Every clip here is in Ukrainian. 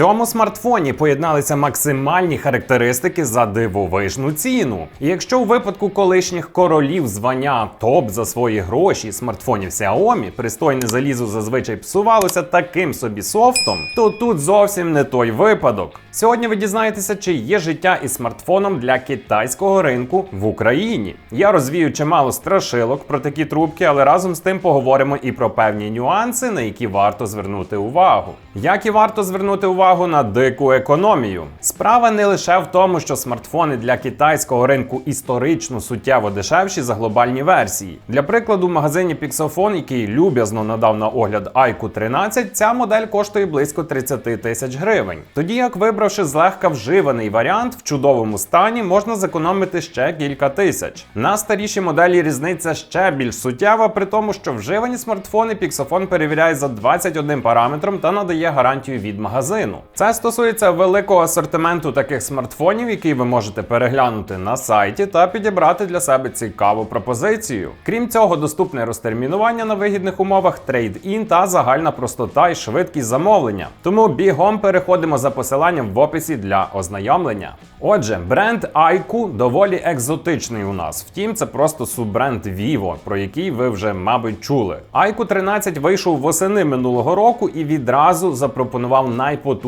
цьому смартфоні поєдналися максимальні характеристики за дивовижну ціну. І якщо у випадку колишніх королів звання топ за свої гроші смартфонів Xiaomi пристойне залізо зазвичай псувалося таким собі софтом, то тут зовсім не той випадок. Сьогодні ви дізнаєтеся, чи є життя із смартфоном для китайського ринку в Україні. Я розвію чимало страшилок про такі трубки, але разом з тим поговоримо і про певні нюанси, на які варто звернути увагу. Як і варто звернути увагу на дику економію. Справа не лише в тому, що смартфони для китайського ринку історично суттєво дешевші за глобальні версії. Для прикладу, в магазині Pixelphone, який люб'язно надав на огляд iQOO 13, ця модель коштує близько 30 тисяч гривень. Тоді як вибравши злегка вживаний варіант в чудовому стані, можна зекономити ще кілька тисяч. На старішій моделі різниця ще більш суттєва, при тому, що вживані смартфони Pixelphone перевіряє за 21 параметром та надає гарантію від магазину. Це стосується великого асортименту таких смартфонів, який ви можете переглянути на сайті та підібрати для себе цікаву пропозицію. Крім цього, доступне розтермінування на вигідних умовах, трейд-ін та загальна простота і швидкість замовлення. Тому бігом переходимо за посиланням в описі для ознайомлення. Отже, бренд iQOO доволі екзотичний у нас. Втім, це просто суббренд Vivo, про який ви вже, мабуть, чули. iQOO 13 вийшов восени минулого року і відразу запропонував найпотужніший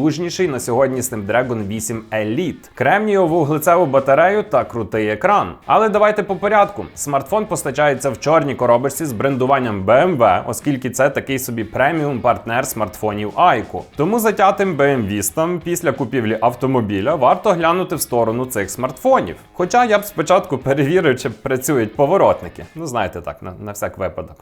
на сьогодні Snapdragon 8 Elite, кремнієву вуглецеву батарею та крутий екран. Але давайте по порядку. Смартфон постачається в чорній коробочці з брендуванням BMW, оскільки це такий собі преміум партнер смартфонів iQOO. Тому затятим BMW-стам після купівлі автомобіля варто глянути в сторону цих смартфонів. Хоча я б спочатку перевірив, чи працюють поворотники. Ну знаєте так, на, на всяк випадок.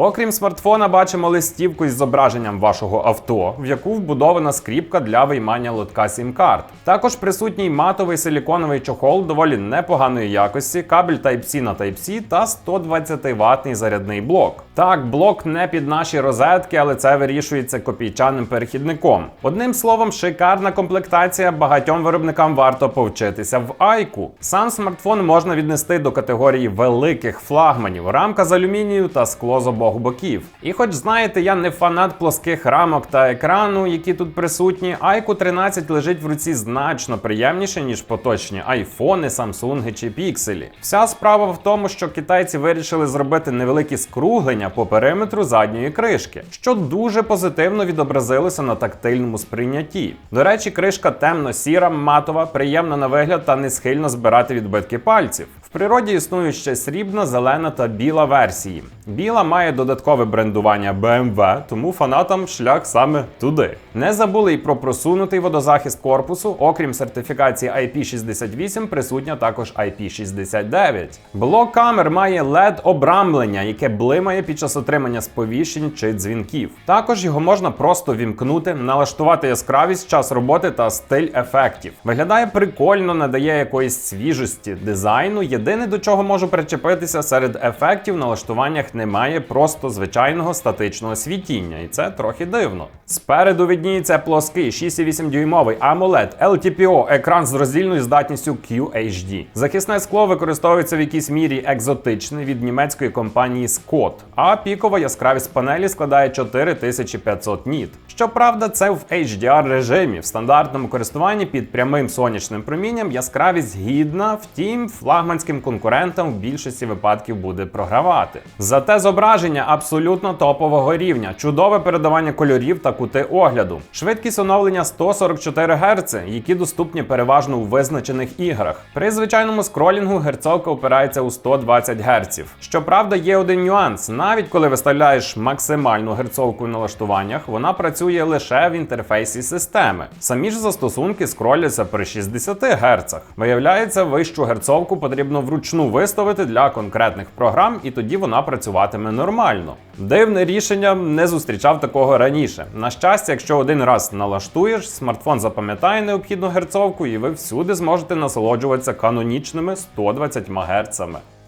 Окрім смартфона, бачимо листівку із зображенням вашого авто, в яку вбудована скріпка для виймання лотка сім-карт. Також присутній матовий силіконовий чохол доволі непоганої якості, кабель Type-C на Type-C та 120 ватний зарядний блок. Так, блок не під наші розетки, але це вирішується копійчаним перехідником. Одним словом, шикарна комплектація багатьом виробникам варто повчитися в айку. Сам смартфон можна віднести до категорії великих флагманів, рамка з алюмінію та скло з обох боків. І хоч знаєте, я не фанат плоских рамок та екрану, які тут присутні, iQOO 13 лежить в руці значно приємніше, ніж поточні айфони, самсунги чи пікселі. Вся справа в тому, що китайці вирішили зробити невеликі скруглення по периметру задньої кришки, що дуже позитивно відобразилося на тактильному сприйнятті. До речі, кришка темно-сіра, матова, приємна на вигляд та не схильна збирати відбитки пальців. В природі існують ще срібна, зелена та біла версії. Біла має додаткове брендування BMW, тому фанатам шлях саме туди. Не забули й про просунутий водозахист корпусу, окрім сертифікації IP68, присутня також IP69. Блок камер має led обрамлення, яке блимає під час отримання сповіщень чи дзвінків. Також його можна просто вімкнути, налаштувати яскравість, час роботи та стиль ефектів. Виглядає прикольно, надає якоїсь свіжості дизайну. Єдине до чого можу причепитися серед ефектів налаштуваннях немає просто звичайного статичного світіння, і це трохи дивно. Спереду відніється плоский 6,8 дюймовий AMOLED LTPO екран з роздільною здатністю QHD. Захисне скло використовується в якійсь мірі екзотичне від німецької компанії Scott, а пікова яскравість панелі складає 4500 ніт. Щоправда, це в HDR режимі в стандартному користуванні під прямим сонячним промінням яскравість гідна, втім, флагманським конкурентам в більшості випадків буде програвати. Зате зображення абсолютно топового рівня, чудове передавання кольорів та кути огляду, швидкість оновлення 144 Гц, які доступні переважно у визначених іграх. При звичайному скролінгу герцовка опирається у 120 Гц. Щоправда, є один нюанс: навіть коли виставляєш максимальну герцовку в налаштуваннях, вона працює лише в інтерфейсі системи. Самі ж застосунки скроляться при 60 Гц. Виявляється, вищу герцовку потрібно вручну виставити для конкретних програм, і тоді вона працюватиме нормально. Дивне рішення не зустрічав такого раніше. На щастя, якщо один раз налаштуєш, смартфон запам'ятає необхідну герцовку, і ви всюди зможете насолоджуватися канонічними 120 Гц.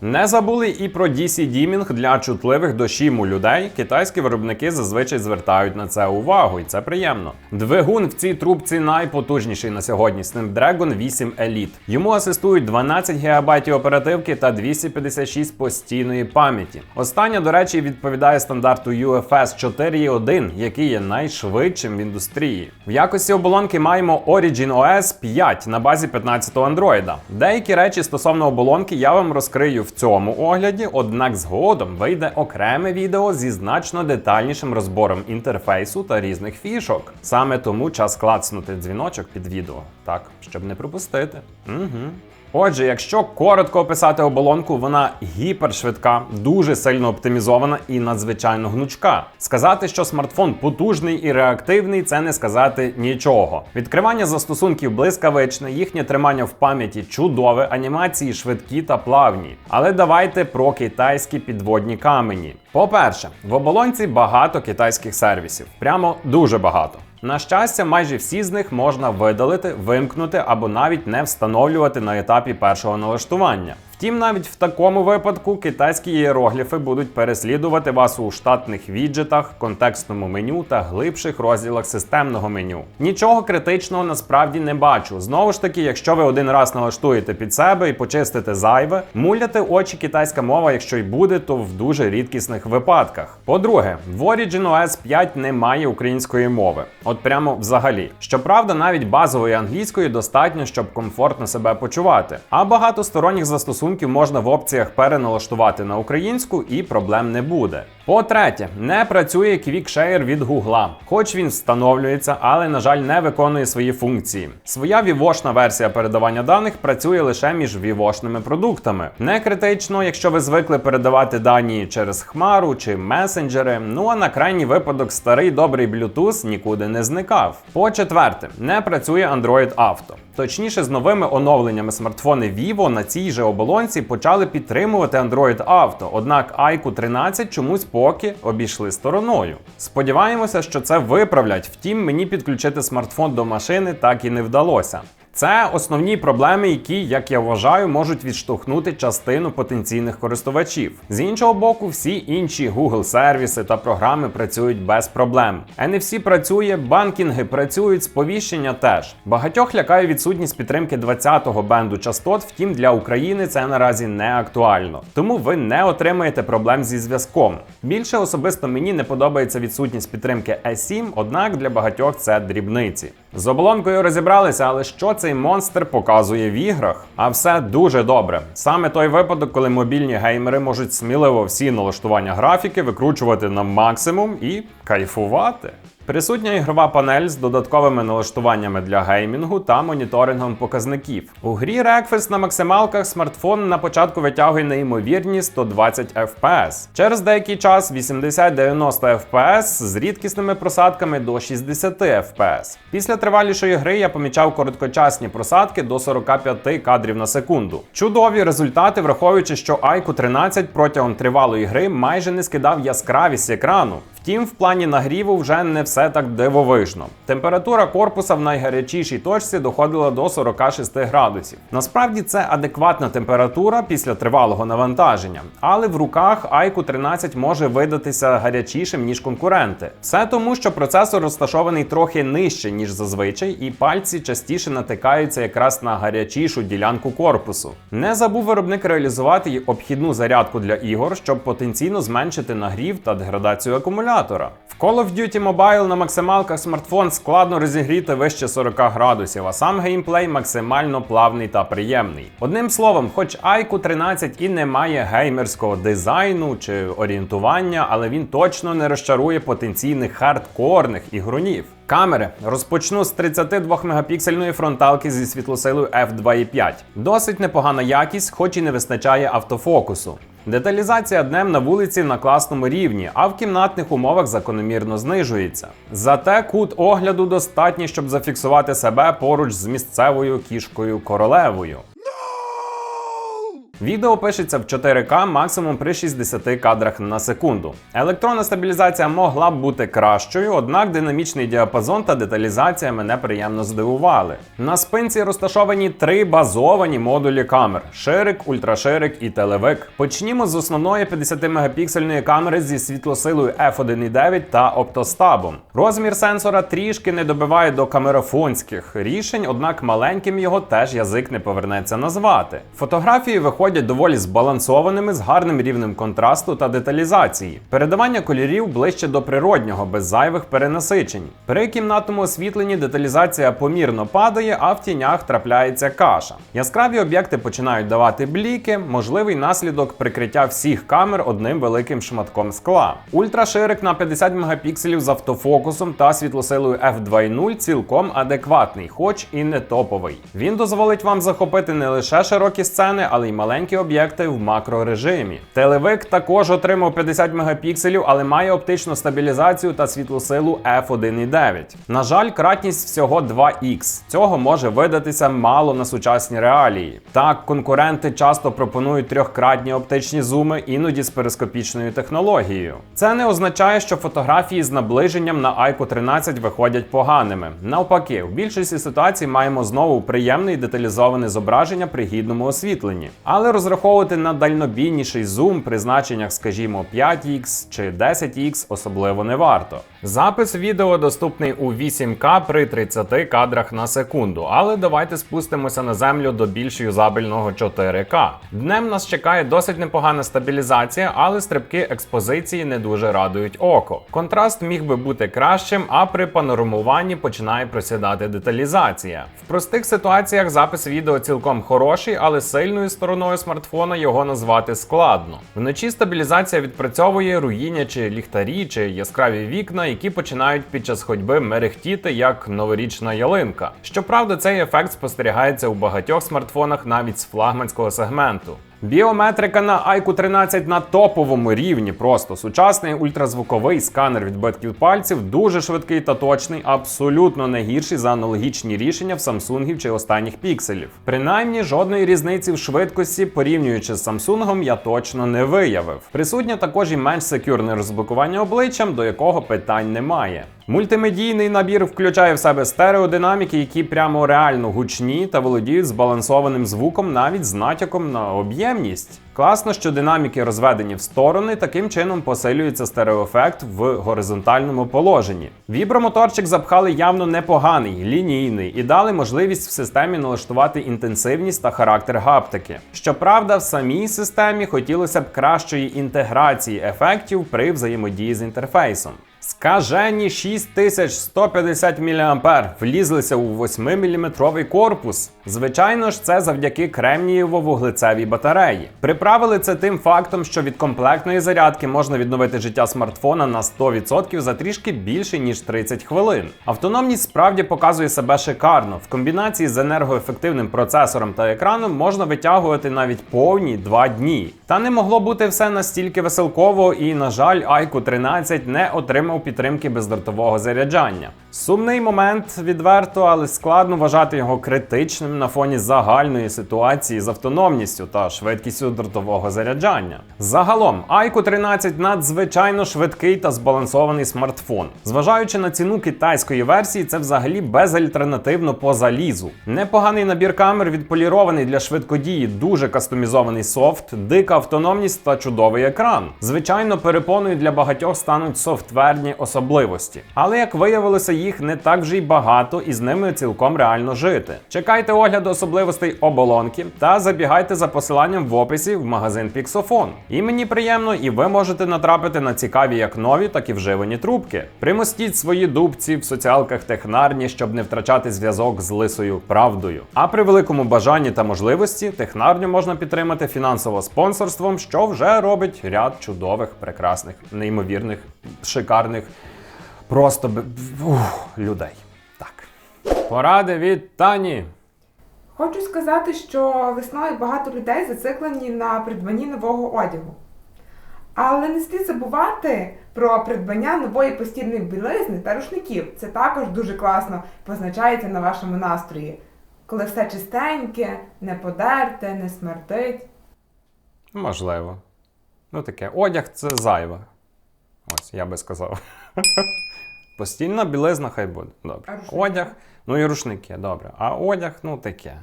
Не забули і про DC Dimming для чутливих до шіму людей. Китайські виробники зазвичай звертають на це увагу, і це приємно. Двигун в цій трубці найпотужніший на сьогодні Snapdragon 8 Elite. Йому асистують 12 ГБ оперативки та 256 постійної пам'яті. Остання, до речі, відповідає стандарту UFS 4.1, який є найшвидшим в індустрії. В якості оболонки маємо Origin OS 5 на базі 15-го Android. Деякі речі стосовно оболонки я вам розкрию в цьому огляді, однак згодом вийде окреме відео зі значно детальнішим розбором інтерфейсу та різних фішок. Саме тому час клацнути дзвіночок під відео, так, щоб не пропустити. Угу. Отже, якщо коротко описати оболонку, вона гіпершвидка, дуже сильно оптимізована і надзвичайно гнучка. Сказати, що смартфон потужний і реактивний, це не сказати нічого. Відкривання застосунків блискавичне, їхнє тримання в пам'яті чудове, анімації швидкі та плавні. Але давайте про китайські підводні камені. По-перше, в оболонці багато китайських сервісів, прямо дуже багато. На щастя, майже всі з них можна видалити, вимкнути або навіть не встановлювати на етапі першого налаштування. Втім, навіть в такому випадку китайські іерогліфи будуть переслідувати вас у штатних віджитах, контекстному меню та глибших розділах системного меню. Нічого критичного насправді не бачу. Знову ж таки, якщо ви один раз налаштуєте під себе і почистите зайве, муляти очі китайська мова, якщо й буде, то в дуже рідкісних випадках. По-друге, в Origin OS 5 немає української мови. От прямо взагалі. Щоправда, навіть базової англійської достатньо, щоб комфортно себе почувати. А багато сторонніх застосунків можна в опціях переналаштувати на українську і проблем не буде. По-третє, не працює QuickShare від Google. Хоч він встановлюється, але, на жаль, не виконує свої функції. Своя вівошна версія передавання даних працює лише між вівошними продуктами. Не критично, якщо ви звикли передавати дані через хмару чи месенджери. Ну а на крайній випадок старий добрий Bluetooth нікуди не зникав. По-четверте, не працює Android Auto. Точніше, з новими оновленнями смартфони Vivo на цій же оболонці почали підтримувати Android Auto, однак iQOO 13 чомусь поки обійшли стороною. Сподіваємося, що це виправлять. Втім, мені підключити смартфон до машини так і не вдалося. Це основні проблеми, які, як я вважаю, можуть відштовхнути частину потенційних користувачів. З іншого боку, всі інші Google сервіси та програми працюють без проблем. NFC працює, банкінги працюють, сповіщення теж. Багатьох лякає відсутність підтримки 20-го бенду частот, втім для України це наразі не актуально. Тому ви не отримаєте проблем зі зв'язком. Більше особисто мені не подобається відсутність підтримки E7, однак для багатьох це дрібниці. З оболонкою розібралися, але що цей монстр показує в іграх? А все дуже добре. Саме той випадок, коли мобільні геймери можуть сміливо всі налаштування графіки викручувати на максимум і кайфувати. Присутня ігрова панель з додатковими налаштуваннями для геймінгу та моніторингом показників. У грі Breakfast на максималках смартфон на початку витягує неймовірні 120 FPS. Через деякий час 80-90 FPS з рідкісними просадками до 60 FPS. Після тривалішої гри я помічав короткочасні просадки до 45 кадрів на секунду. Чудові результати, враховуючи, що iQOO 13 протягом тривалої гри майже не скидав яскравість екрану. Втім, в плані нагріву вже не все так дивовижно. Температура корпуса в найгарячішій точці доходила до 46 градусів. Насправді це адекватна температура після тривалого навантаження, але в руках iQOO 13 може видатися гарячішим ніж конкуренти. Все тому, що процесор розташований трохи нижче ніж зазвичай, і пальці частіше натикаються якраз на гарячішу ділянку корпусу. Не забув виробник реалізувати й обхідну зарядку для ігор, щоб потенційно зменшити нагрів та деградацію акумулятора. В Call of Duty Mobile на максималках смартфон складно розігріти вище 40 градусів, а сам геймплей максимально плавний та приємний. Одним словом, хоч iQOO 13 і не має геймерського дизайну чи орієнтування, але він точно не розчарує потенційних хардкорних ігронів. Камери розпочну з 32 мегапіксельної фронталки зі світлосилою f2.5. Досить непогана якість, хоч і не вистачає автофокусу. Деталізація днем на вулиці на класному рівні, а в кімнатних умовах закономірно знижується. Зате кут огляду достатній, щоб зафіксувати себе поруч з місцевою кішкою королевою. Відео пишеться в 4К максимум при 60 кадрах на секунду. Електронна стабілізація могла б бути кращою, однак динамічний діапазон та деталізація мене приємно здивували. На спинці розташовані три базовані модулі камер: ширик, ультраширик і телевик. Почнімо з основної 50-мегапіксельної камери зі світлосилою f1.9 та оптостабом. Розмір сенсора трішки не добиває до камерафонських рішень, однак маленьким його теж язик не повернеться назвати. Фотографії виходять доволі збалансованими з гарним рівнем контрасту та деталізації. Передавання кольорів ближче до природнього, без зайвих перенасичень. При кімнатному освітленні деталізація помірно падає, а в тінях трапляється каша. Яскраві об'єкти починають давати бліки, можливий наслідок прикриття всіх камер одним великим шматком скла. Ультраширик на 50 мегапікселів з автофокусом та світлосилою f2.0 цілком адекватний, хоч і не топовий. Він дозволить вам захопити не лише широкі сцени, але й маленькі об'єкти в макрорежимі. Телевик також отримав 50 мегапікселів, але має оптичну стабілізацію та світлосилу f1.9. На жаль, кратність всього 2х. Цього може видатися мало на сучасні реалії. Так, конкуренти часто пропонують трьохкратні оптичні зуми, іноді з перископічною технологією. Це не означає, що фотографії з наближенням на IQ 13 виходять поганими. Навпаки, в більшості ситуацій маємо знову приємне і деталізоване зображення при гідному освітленні. Але розраховувати на дальнобійніший зум при значеннях, скажімо, 5х чи 10х особливо не варто. Запис відео доступний у 8К при 30 кадрах на секунду, але давайте спустимося на землю до більш юзабельного 4К. Днем нас чекає досить непогана стабілізація, але стрибки експозиції не дуже радують око. Контраст міг би бути кращим, а при панорамуванні починає просідати деталізація. В простих ситуаціях запис відео цілком хороший, але сильною стороною смартфона його назвати складно. Вночі стабілізація відпрацьовує руїнячі ліхтарі чи яскраві вікна, які починають під час ходьби мерехтіти як новорічна ялинка. Щоправда, цей ефект спостерігається у багатьох смартфонах навіть з флагманського сегменту. Біометрика на IQ 13 на топовому рівні. Просто сучасний ультразвуковий сканер відбитків пальців, дуже швидкий та точний, абсолютно не гірший за аналогічні рішення в Самсунгів чи останніх пікселів. Принаймні, жодної різниці в швидкості, порівнюючи з Самсунгом, я точно не виявив. Присутнє також і менш секюрне розблокування обличчям, до якого питань немає. Мультимедійний набір включає в себе стереодинаміки, які прямо реально гучні та володіють збалансованим звуком навіть з натяком на об'ємність. Класно, що динаміки розведені в сторони, таким чином посилюється стереоефект в горизонтальному положенні. Вібромоторчик запхали явно непоганий, лінійний і дали можливість в системі налаштувати інтенсивність та характер гаптики. Щоправда, в самій системі хотілося б кращої інтеграції ефектів при взаємодії з інтерфейсом. Скажені 6150 мА влізлися у 8-мм корпус. Звичайно ж, це завдяки кремнієво-вуглецевій батареї. Приправили це тим фактом, що від комплектної зарядки можна відновити життя смартфона на 100% за трішки більше ніж 30 хвилин. Автономність справді показує себе шикарно. В комбінації з енергоефективним процесором та екраном можна витягувати навіть повні 2 дні. Та не могло бути все настільки веселково, і, на жаль, iQOO 13 не отримав підтримки бездротового заряджання. Сумний момент відверто, але складно вважати його критичним на фоні загальної ситуації з автономністю та швидкістю дротового заряджання. Загалом, iQOO 13 надзвичайно швидкий та збалансований смартфон. Зважаючи на ціну китайської версії, це взагалі безальтернативно по залізу. Непоганий набір камер відполірований для швидкодії, дуже кастомізований софт, дика автономність та чудовий екран. Звичайно, перепоною для багатьох стануть софтверні особливості. Але як виявилося, їх не так вже й багато, і з ними цілком реально жити. Чекайте огляду особливостей оболонки та забігайте за посиланням в описі в магазин Pixofon. І мені приємно, і ви можете натрапити на цікаві як нові, так і вживані трубки. Примостіть свої дубці в соціалках технарні, щоб не втрачати зв'язок з лисою правдою. А при великому бажанні та можливості технарню можна підтримати фінансово спонсорством, що вже робить ряд чудових, прекрасних, неймовірних, шикарних, просто ух, людей. Так. Поради від Тані. Хочу сказати, що весною багато людей зациклені на придбанні нового одягу. Але не слід забувати про придбання нової постільної білизни та рушників. Це також дуже класно позначається на вашому настрої, коли все чистеньке, не подерте, не смердить. Можливо. Ну таке, одяг це зайве. Ось, я би сказав. Постільна білизна хай буде. Добре. Одяг, ну і рушники, добре. А одяг, ну таке.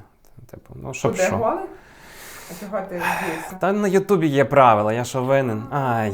Типу, ну щоб Куди що. голий? А чого ти? Та на Ютубі є правила, я що винен. Ай.